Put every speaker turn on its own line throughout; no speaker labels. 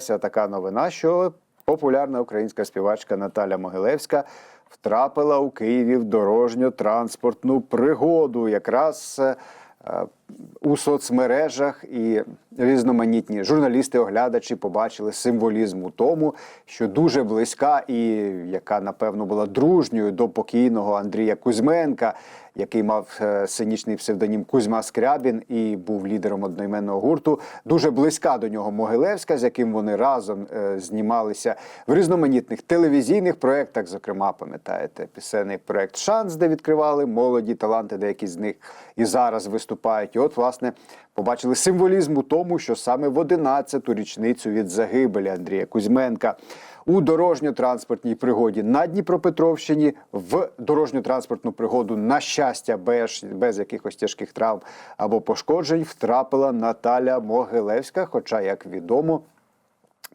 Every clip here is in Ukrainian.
з'явилася така новина, що популярна українська співачка Наталя Могилевська втрапила у Києві в дорожньо-транспортну пригоду. Якраз е, у соцмережах і різноманітні журналісти-оглядачі побачили символізм у тому, що дуже близька і яка напевно була дружньою до покійного Андрія Кузьменка, який мав е, сценічний псевдонім Кузьма Скрябін і був лідером одноіменного гурту. Дуже близька до нього Могилевська, з яким вони разом е, знімалися в різноманітних телевізійних проєктах. Зокрема, пам'ятаєте, пісенний проєкт Шанс, де відкривали молоді таланти, деякі з них і зараз виступають. От, власне, побачили символізм у тому, що саме в 11-ту річницю від загибелі Андрія Кузьменка у дорожньо-транспортній пригоді на Дніпропетровщині в дорожньо-транспортну пригоду, на щастя, без, без якихось тяжких травм або пошкоджень, втрапила Наталя Могилевська. Хоча, як відомо,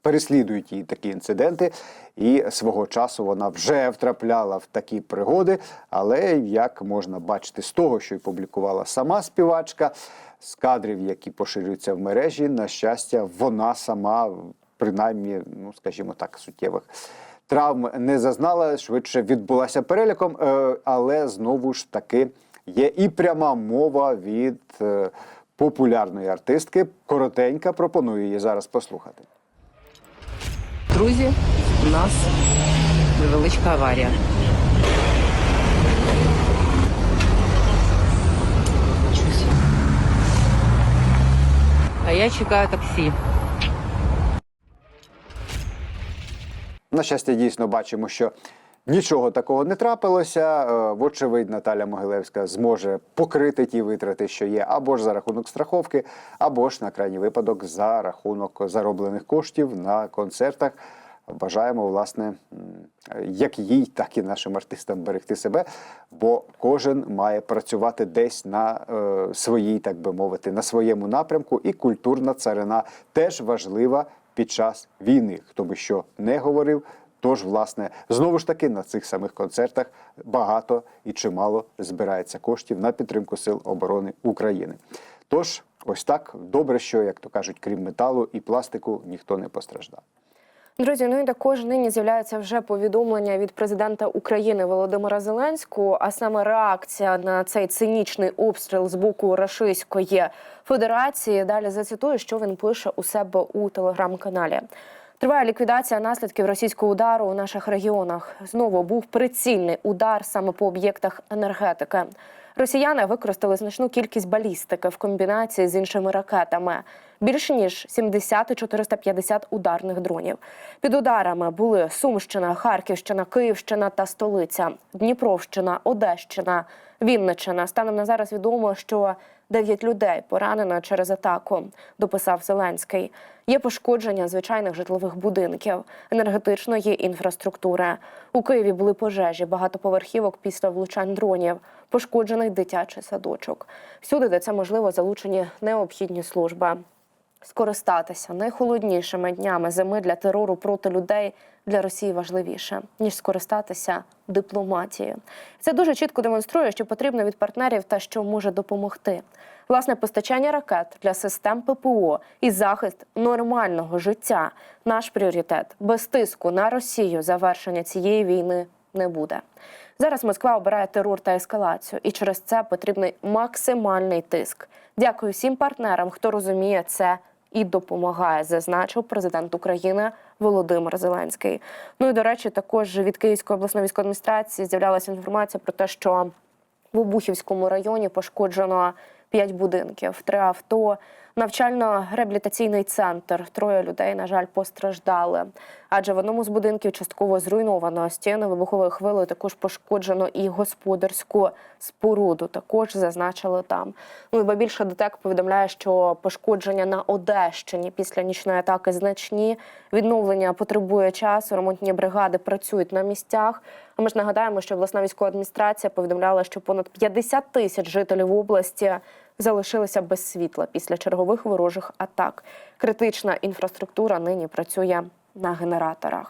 переслідують її такі інциденти, і свого часу вона вже втрапляла в такі пригоди. Але як можна бачити з того, що й публікувала сама співачка, з кадрів, які поширюються в мережі, на щастя, вона сама, принаймні, ну скажімо так, суттєвих. Травм не зазнала, швидше відбулася переляком, е, але знову ж таки є і пряма мова від е, популярної артистки. Коротенька, пропоную її зараз послухати.
Друзі, у нас невеличка аварія. А я чекаю таксі.
На щастя, дійсно бачимо, що нічого такого не трапилося. Е, Вочевидь, Наталя Могилевська зможе покрити ті витрати, що є, або ж за рахунок страховки, або ж на крайній випадок за рахунок зароблених коштів на концертах. Бажаємо, власне, як їй, так і нашим артистам берегти себе, бо кожен має працювати десь на е, своїй, так би мовити, на своєму напрямку, і культурна царина теж важлива під час війни. Хто би що не говорив, тож, власне, знову ж таки на цих самих концертах багато і чимало збирається коштів на підтримку сил оборони України. Тож, ось так добре, що як то кажуть, крім металу і пластику, ніхто не постраждав.
Друзі, ну і також нині з'являються вже повідомлення від президента України Володимира Зеленського, а саме реакція на цей цинічний обстріл з боку Рашистської Федерації. Далі зацитую, що він пише у себе у телеграм-каналі. Триває ліквідація наслідків російського удару у наших регіонах. Знову був прицільний удар саме по об'єктах енергетики. Росіяни використали значну кількість балістики в комбінації з іншими ракетами. Більше ніж 70 і 450 ударних дронів. Під ударами були Сумщина, Харківщина, Київщина та столиця, Дніпровщина, Одещина, Вінниччина. Станом на зараз відомо, що 9 людей поранено через атаку, дописав Зеленський. Є пошкодження звичайних житлових будинків, енергетичної інфраструктури. У Києві були пожежі, багатоповерхівок після влучань дронів, пошкоджений дитячий садочок. Всюди, де це можливо, залучені необхідні служби. Скористатися найхолоднішими днями зими для терору проти людей для Росії важливіше ніж скористатися дипломатією. Це дуже чітко демонструє, що потрібно від партнерів та що може допомогти. Власне, постачання ракет для систем ППО і захист нормального життя наш пріоритет без тиску на Росію завершення цієї війни не буде. Зараз Москва обирає терор та ескалацію, і через це потрібний максимальний тиск. Дякую всім партнерам, хто розуміє це і допомагає, зазначив президент України Володимир Зеленський. Ну і до речі, також від Київської обласної військової адміністрації з'являлася інформація про те, що в Обухівському районі пошкоджено п'ять будинків, три авто, навчально-реабілітаційний центр. Троє людей, на жаль, постраждали. Адже в одному з будинків частково зруйновано стіни вибуховою хвилею. Також пошкоджено і господарську споруду. Також зазначили там. Ну і більше ДТЕК повідомляє, що пошкодження на Одещині після нічної атаки значні. Відновлення потребує часу. Ремонтні бригади працюють на місцях. А ми ж нагадаємо, що обласна військова адміністрація повідомляла, що понад 50 тисяч жителів області залишилися без світла після чергових ворожих атак. Критична інфраструктура нині працює на генераторах.